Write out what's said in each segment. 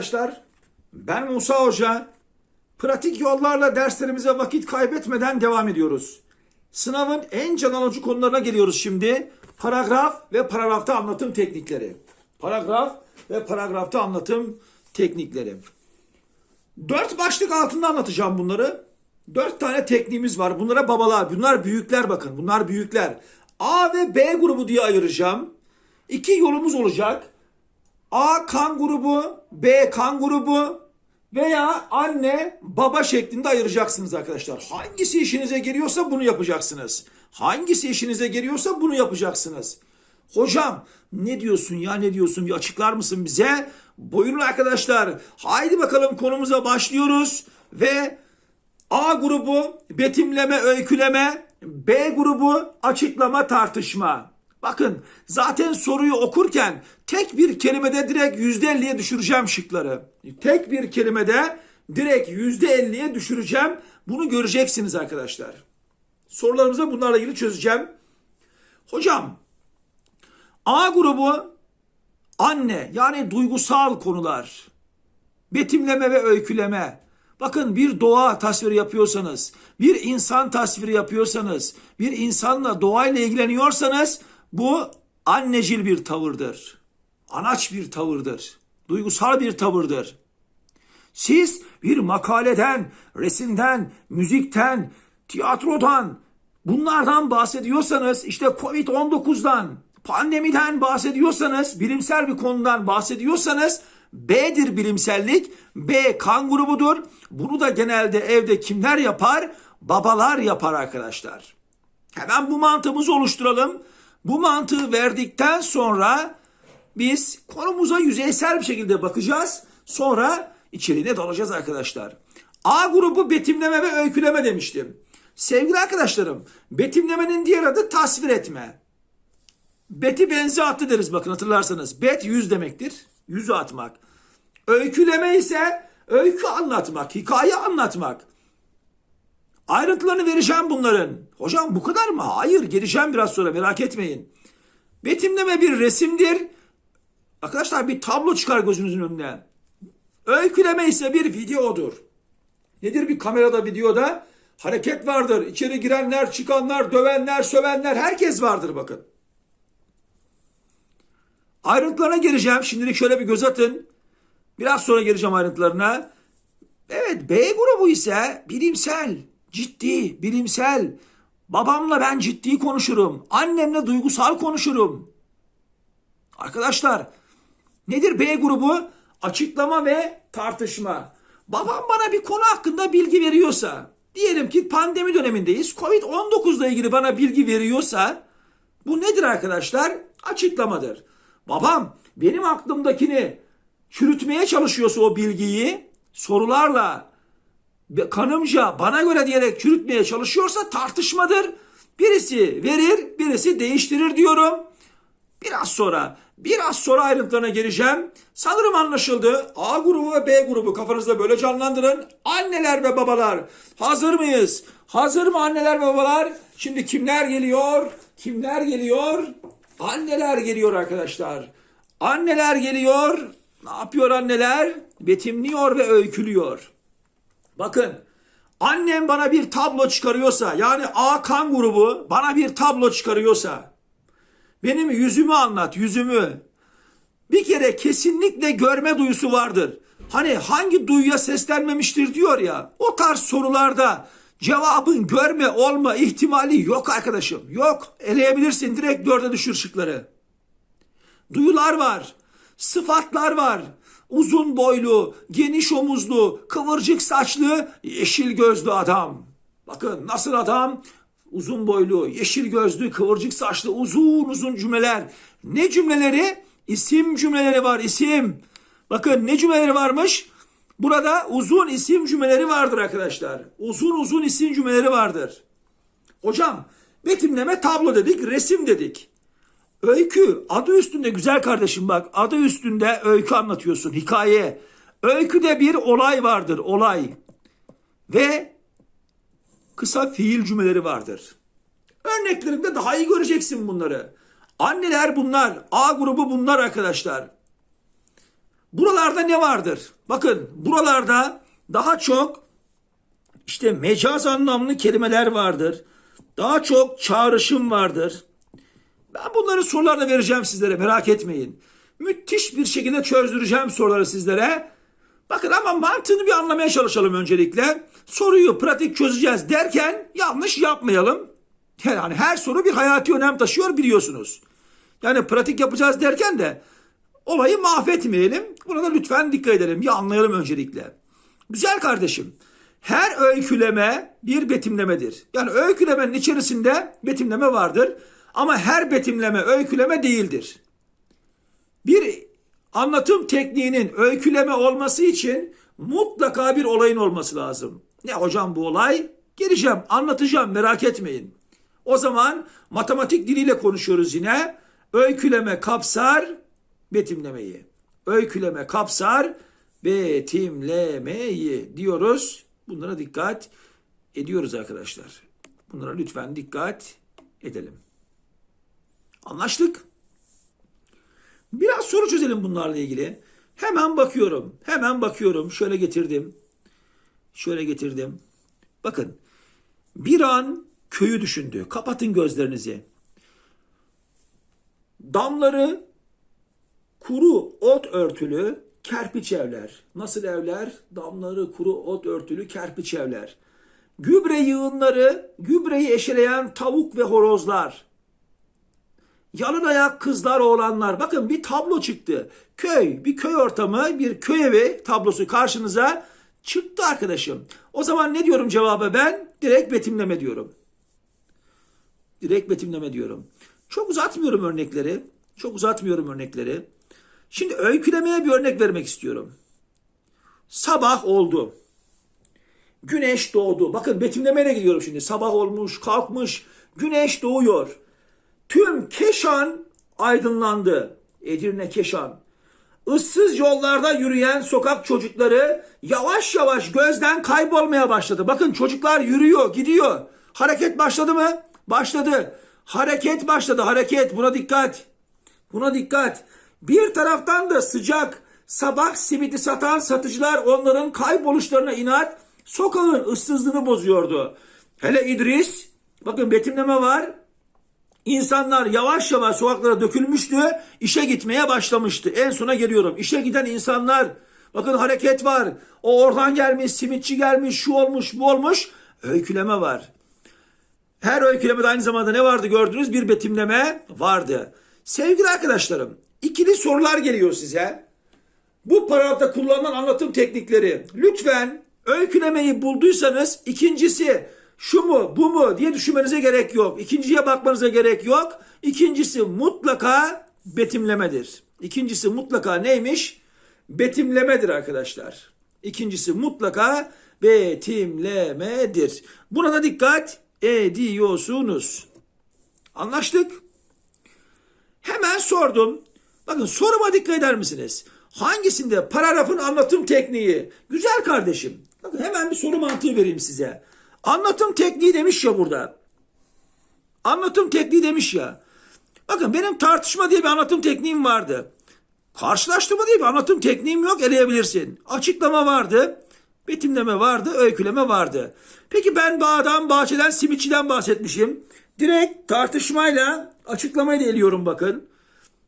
arkadaşlar. Ben Musa Hoca. Pratik yollarla derslerimize vakit kaybetmeden devam ediyoruz. Sınavın en can alıcı konularına geliyoruz şimdi. Paragraf ve paragrafta anlatım teknikleri. Paragraf ve paragrafta anlatım teknikleri. Dört başlık altında anlatacağım bunları. Dört tane tekniğimiz var. Bunlara babalar, bunlar büyükler bakın. Bunlar büyükler. A ve B grubu diye ayıracağım. İki yolumuz olacak. A kan grubu, B kan grubu veya anne baba şeklinde ayıracaksınız arkadaşlar. Hangisi işinize geliyorsa bunu yapacaksınız. Hangisi işinize geliyorsa bunu yapacaksınız. Hocam ne diyorsun ya ne diyorsun bir açıklar mısın bize? Buyurun arkadaşlar. Haydi bakalım konumuza başlıyoruz ve A grubu betimleme, öyküleme, B grubu açıklama, tartışma. Bakın zaten soruyu okurken tek bir kelimede direkt %50'ye düşüreceğim şıkları. Tek bir kelimede direkt %50'ye düşüreceğim. Bunu göreceksiniz arkadaşlar. Sorularımızı bunlarla ilgili çözeceğim. Hocam A grubu anne yani duygusal konular. Betimleme ve öyküleme. Bakın bir doğa tasviri yapıyorsanız, bir insan tasviri yapıyorsanız, bir insanla doğayla ilgileniyorsanız bu annecil bir tavırdır. Anaç bir tavırdır. Duygusal bir tavırdır. Siz bir makaleden, resimden, müzikten, tiyatrodan, bunlardan bahsediyorsanız, işte Covid-19'dan, pandemiden bahsediyorsanız, bilimsel bir konudan bahsediyorsanız, B'dir bilimsellik, B kan grubudur. Bunu da genelde evde kimler yapar? Babalar yapar arkadaşlar. Hemen bu mantığımızı oluşturalım. Bu mantığı verdikten sonra biz konumuza yüzeysel bir şekilde bakacağız. Sonra içeriğine dalacağız arkadaşlar. A grubu betimleme ve öyküleme demiştim. Sevgili arkadaşlarım, betimlemenin diğer adı tasvir etme. Beti benzi attı deriz bakın hatırlarsanız. Bet yüz demektir. Yüzü atmak. Öyküleme ise öykü anlatmak, hikaye anlatmak. Ayrıntılarını vereceğim bunların. Hocam bu kadar mı? Hayır geleceğim biraz sonra merak etmeyin. Betimleme bir resimdir. Arkadaşlar bir tablo çıkar gözünüzün önüne. Öyküleme ise bir videodur. Nedir bir kamerada videoda? Hareket vardır. İçeri girenler, çıkanlar, dövenler, sövenler herkes vardır bakın. Ayrıntılarına geleceğim. Şimdilik şöyle bir göz atın. Biraz sonra geleceğim ayrıntılarına. Evet B grubu ise bilimsel, ciddi, bilimsel. Babamla ben ciddi konuşurum. Annemle duygusal konuşurum. Arkadaşlar nedir B grubu? Açıklama ve tartışma. Babam bana bir konu hakkında bilgi veriyorsa, diyelim ki pandemi dönemindeyiz, Covid-19 ile ilgili bana bilgi veriyorsa, bu nedir arkadaşlar? Açıklamadır. Babam benim aklımdakini çürütmeye çalışıyorsa o bilgiyi sorularla kanımca bana göre diyerek çürütmeye çalışıyorsa tartışmadır. Birisi verir, birisi değiştirir diyorum. Biraz sonra, biraz sonra ayrıntılarına geleceğim. Sanırım anlaşıldı. A grubu ve B grubu kafanızda böyle canlandırın. Anneler ve babalar hazır mıyız? Hazır mı anneler ve babalar? Şimdi kimler geliyor? Kimler geliyor? Anneler geliyor arkadaşlar. Anneler geliyor. Ne yapıyor anneler? Betimliyor ve öykülüyor. Bakın annem bana bir tablo çıkarıyorsa yani A kan grubu bana bir tablo çıkarıyorsa benim yüzümü anlat yüzümü. Bir kere kesinlikle görme duyusu vardır. Hani hangi duyuya seslenmemiştir diyor ya. O tarz sorularda cevabın görme olma ihtimali yok arkadaşım. Yok. Eleyebilirsin direkt dörde düşür şıkları. Duyular var. Sıfatlar var. Uzun boylu, geniş omuzlu, kıvırcık saçlı, yeşil gözlü adam. Bakın nasıl adam? Uzun boylu, yeşil gözlü, kıvırcık saçlı, uzun uzun cümleler. Ne cümleleri? İsim cümleleri var, isim. Bakın ne cümleleri varmış? Burada uzun isim cümleleri vardır arkadaşlar. Uzun uzun isim cümleleri vardır. Hocam betimleme tablo dedik, resim dedik. Öykü adı üstünde güzel kardeşim bak adı üstünde öykü anlatıyorsun hikaye. Öyküde bir olay vardır olay. Ve kısa fiil cümleleri vardır. Örneklerinde daha iyi göreceksin bunları. Anneler bunlar. A grubu bunlar arkadaşlar. Buralarda ne vardır? Bakın buralarda daha çok işte mecaz anlamlı kelimeler vardır. Daha çok çağrışım vardır. Ben bunları sorularla vereceğim sizlere merak etmeyin. Müthiş bir şekilde çözdüreceğim soruları sizlere. Bakın ama mantığını bir anlamaya çalışalım öncelikle. Soruyu pratik çözeceğiz derken yanlış yapmayalım. Yani her soru bir hayati önem taşıyor biliyorsunuz. Yani pratik yapacağız derken de olayı mahvetmeyelim. Buna da lütfen dikkat edelim. Bir anlayalım öncelikle. Güzel kardeşim. Her öyküleme bir betimlemedir. Yani öykülemenin içerisinde betimleme vardır. Ama her betimleme öyküleme değildir. Bir anlatım tekniğinin öyküleme olması için mutlaka bir olayın olması lazım. Ne hocam bu olay? Geleceğim, anlatacağım merak etmeyin. O zaman matematik diliyle konuşuyoruz yine. Öyküleme kapsar betimlemeyi. Öyküleme kapsar betimlemeyi diyoruz. Bunlara dikkat ediyoruz arkadaşlar. Bunlara lütfen dikkat edelim. Anlaştık. Biraz soru çözelim bunlarla ilgili. Hemen bakıyorum. Hemen bakıyorum. Şöyle getirdim. Şöyle getirdim. Bakın. Bir an köyü düşündü. Kapatın gözlerinizi. Damları kuru ot örtülü kerpiç evler. Nasıl evler? Damları kuru ot örtülü kerpiç evler. Gübre yığınları, gübreyi eşeleyen tavuk ve horozlar. Yalın ayak kızlar oğlanlar. Bakın bir tablo çıktı. Köy, bir köy ortamı, bir köy evi tablosu karşınıza çıktı arkadaşım. O zaman ne diyorum cevaba ben? Direkt betimleme diyorum. Direkt betimleme diyorum. Çok uzatmıyorum örnekleri. Çok uzatmıyorum örnekleri. Şimdi öykülemeye bir örnek vermek istiyorum. Sabah oldu. Güneş doğdu. Bakın betimlemeye gidiyorum şimdi. Sabah olmuş, kalkmış. Güneş doğuyor. Tüm Keşan aydınlandı. Edirne Keşan. Issız yollarda yürüyen sokak çocukları yavaş yavaş gözden kaybolmaya başladı. Bakın çocuklar yürüyor, gidiyor. Hareket başladı mı? Başladı. Hareket başladı, hareket. Buna dikkat. Buna dikkat. Bir taraftan da sıcak sabah simidi satan satıcılar onların kayboluşlarına inat sokağın ıssızlığını bozuyordu. Hele İdris, bakın betimleme var. İnsanlar yavaş yavaş sokaklara dökülmüştü, işe gitmeye başlamıştı. En sona geliyorum. İşe giden insanlar, bakın hareket var. O oradan gelmiş, simitçi gelmiş, şu olmuş, bu olmuş. Öyküleme var. Her öykülemede aynı zamanda ne vardı gördünüz? Bir betimleme vardı. Sevgili arkadaşlarım, ikili sorular geliyor size. Bu paragrafta kullanılan anlatım teknikleri lütfen öykülemeyi bulduysanız ikincisi şu mu bu mu diye düşünmenize gerek yok. İkinciye bakmanıza gerek yok. İkincisi mutlaka betimlemedir. İkincisi mutlaka neymiş? Betimlemedir arkadaşlar. İkincisi mutlaka betimlemedir. Buna da dikkat ediyorsunuz. Anlaştık? Hemen sordum. Bakın soruma dikkat eder misiniz? Hangisinde paragrafın anlatım tekniği? Güzel kardeşim. Bakın hemen bir soru mantığı vereyim size. Anlatım tekniği demiş ya burada. Anlatım tekniği demiş ya. Bakın benim tartışma diye bir anlatım tekniğim vardı. Karşılaştırma diye bir anlatım tekniğim yok eleyebilirsin. Açıklama vardı. Betimleme vardı, öyküleme vardı. Peki ben bağdan, bahçeden, simitçiden bahsetmişim. Direkt tartışmayla açıklamayı da eliyorum bakın.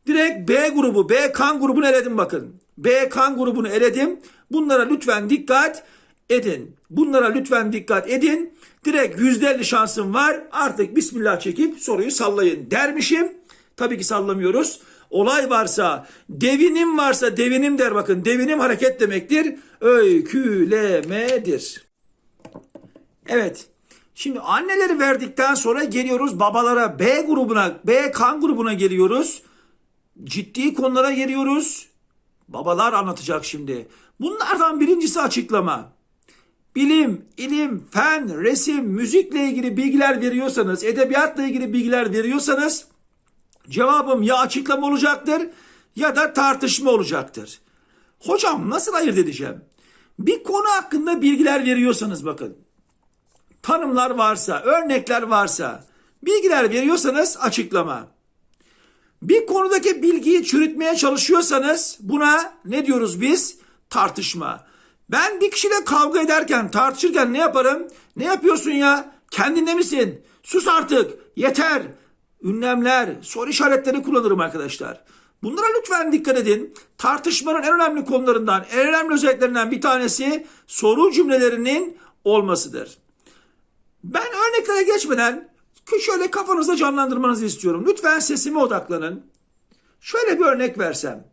Direkt B grubu, B kan grubunu eledim bakın. B kan grubunu eledim. Bunlara lütfen dikkat edin. Bunlara lütfen dikkat edin. Direkt %50 şansım var. Artık bismillah çekip soruyu sallayın dermişim. Tabii ki sallamıyoruz. Olay varsa, devinim varsa devinim der bakın. Devinim hareket demektir. Öykülemedir. Evet. Şimdi anneleri verdikten sonra geliyoruz babalara B grubuna, B kan grubuna geliyoruz. Ciddi konulara geliyoruz. Babalar anlatacak şimdi. Bunlardan birincisi açıklama. Bilim, ilim, fen, resim, müzikle ilgili bilgiler veriyorsanız, edebiyatla ilgili bilgiler veriyorsanız cevabım ya açıklama olacaktır ya da tartışma olacaktır. Hocam nasıl ayırt edeceğim? Bir konu hakkında bilgiler veriyorsanız bakın. Tanımlar varsa, örnekler varsa, bilgiler veriyorsanız açıklama. Bir konudaki bilgiyi çürütmeye çalışıyorsanız buna ne diyoruz biz? Tartışma. Ben bir kişiyle kavga ederken, tartışırken ne yaparım? Ne yapıyorsun ya? Kendinde misin? Sus artık. Yeter. Ünlemler, soru işaretleri kullanırım arkadaşlar. Bunlara lütfen dikkat edin. Tartışmanın en önemli konularından, en önemli özelliklerinden bir tanesi soru cümlelerinin olmasıdır. Ben örneklere geçmeden şöyle kafanızda canlandırmanızı istiyorum. Lütfen sesime odaklanın. Şöyle bir örnek versem.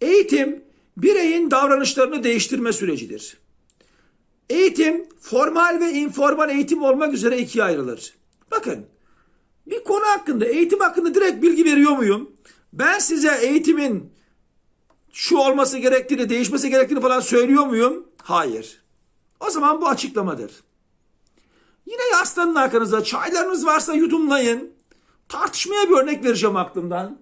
Eğitim bireyin davranışlarını değiştirme sürecidir. Eğitim formal ve informal eğitim olmak üzere ikiye ayrılır. Bakın bir konu hakkında, eğitim hakkında direkt bilgi veriyor muyum? Ben size eğitimin şu olması gerektiğini, değişmesi gerektiğini falan söylüyor muyum? Hayır. O zaman bu açıklamadır. Yine yaslanın arkanıza. Çaylarınız varsa yudumlayın. Tartışmaya bir örnek vereceğim aklımdan.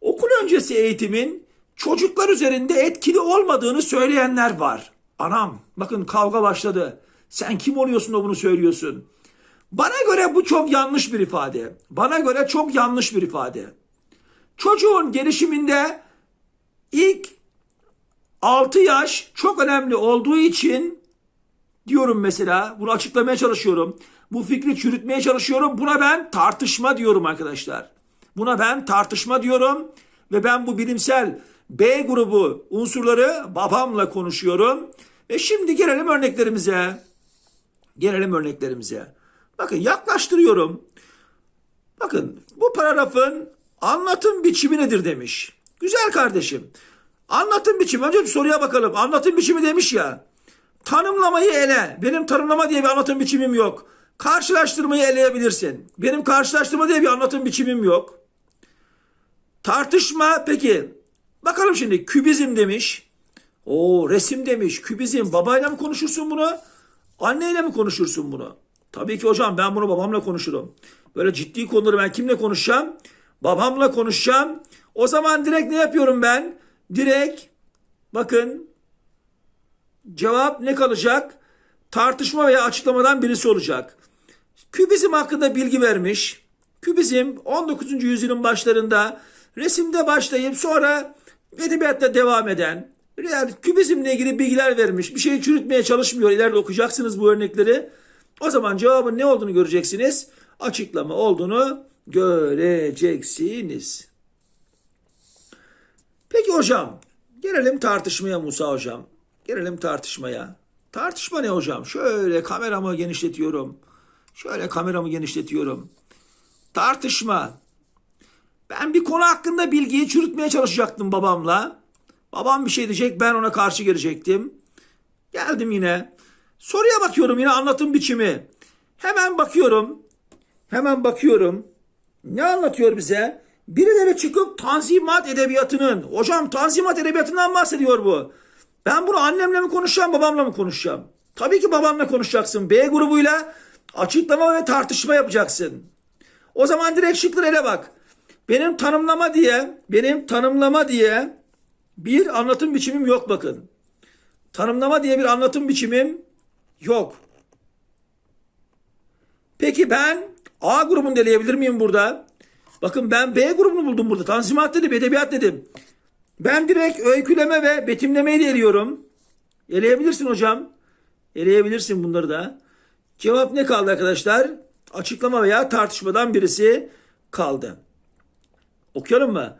Okul öncesi eğitimin çocuklar üzerinde etkili olmadığını söyleyenler var. Anam bakın kavga başladı. Sen kim oluyorsun da bunu söylüyorsun? Bana göre bu çok yanlış bir ifade. Bana göre çok yanlış bir ifade. Çocuğun gelişiminde ilk 6 yaş çok önemli olduğu için diyorum mesela. Bunu açıklamaya çalışıyorum. Bu fikri çürütmeye çalışıyorum. Buna ben tartışma diyorum arkadaşlar. Buna ben tartışma diyorum ve ben bu bilimsel B grubu unsurları babamla konuşuyorum. Ve şimdi gelelim örneklerimize. Gelelim örneklerimize. Bakın yaklaştırıyorum. Bakın bu paragrafın anlatım biçimi nedir demiş. Güzel kardeşim. Anlatım biçimi. Önce bir soruya bakalım. Anlatım biçimi demiş ya. Tanımlamayı ele. Benim tanımlama diye bir anlatım biçimim yok. Karşılaştırmayı eleyebilirsin. Benim karşılaştırma diye bir anlatım biçimim yok. Tartışma peki. Bakalım şimdi kübizm demiş. O resim demiş. Kübizm. Babayla mı konuşursun bunu? Anneyle mi konuşursun bunu? Tabii ki hocam ben bunu babamla konuşurum. Böyle ciddi konuları ben kimle konuşacağım? Babamla konuşacağım. O zaman direkt ne yapıyorum ben? Direkt bakın cevap ne kalacak? Tartışma veya açıklamadan birisi olacak. Kübizm hakkında bilgi vermiş. Kübizm 19. yüzyılın başlarında resimde başlayıp sonra edebiyatta devam eden yani kübizmle ilgili bilgiler vermiş. Bir şeyi çürütmeye çalışmıyor. İleride okuyacaksınız bu örnekleri. O zaman cevabın ne olduğunu göreceksiniz. Açıklama olduğunu göreceksiniz. Peki hocam, gelelim tartışmaya Musa hocam. Gelelim tartışmaya. Tartışma ne hocam? Şöyle kameramı genişletiyorum. Şöyle kameramı genişletiyorum. Tartışma. Ben bir konu hakkında bilgiyi çürütmeye çalışacaktım babamla. Babam bir şey diyecek, ben ona karşı gelecektim. Geldim yine. Soruya bakıyorum yine anlatım biçimi. Hemen bakıyorum. Hemen bakıyorum. Ne anlatıyor bize? Birileri çıkıp Tanzimat Edebiyatı'nın, hocam Tanzimat Edebiyatı'ndan bahsediyor bu. Ben bunu annemle mi konuşacağım, babamla mı konuşacağım? Tabii ki babamla konuşacaksın. B grubuyla açıklama ve tartışma yapacaksın. O zaman direkt şıkları ele bak. Benim tanımlama diye, benim tanımlama diye bir anlatım biçimim yok bakın. Tanımlama diye bir anlatım biçimim yok. Peki ben A grubunu deleyebilir miyim burada? Bakın ben B grubunu buldum burada. Tanzimat dedim, edebiyat dedim. Ben direkt öyküleme ve betimlemeyi de eliyorum. Eleyebilirsin hocam. Eleyebilirsin bunları da. Cevap ne kaldı arkadaşlar? Açıklama veya tartışmadan birisi kaldı. Okuyalım mı?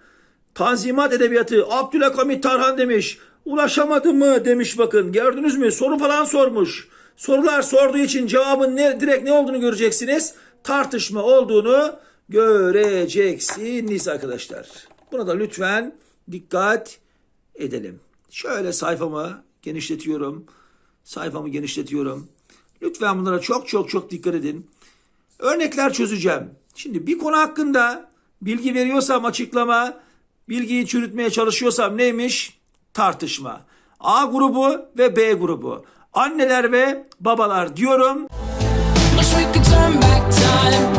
Tanzimat Edebiyatı Abdülhamit Tarhan demiş. Ulaşamadı mı demiş bakın. Gördünüz mü? Soru falan sormuş. Sorular sorduğu için cevabın ne, direkt ne olduğunu göreceksiniz. Tartışma olduğunu göreceksiniz arkadaşlar. Buna da lütfen dikkat edelim. Şöyle sayfamı genişletiyorum. Sayfamı genişletiyorum. Lütfen bunlara çok çok çok dikkat edin. Örnekler çözeceğim. Şimdi bir konu hakkında bilgi veriyorsam açıklama, bilgiyi çürütmeye çalışıyorsam neymiş? Tartışma. A grubu ve B grubu. Anneler ve babalar diyorum. Wish we could turn back time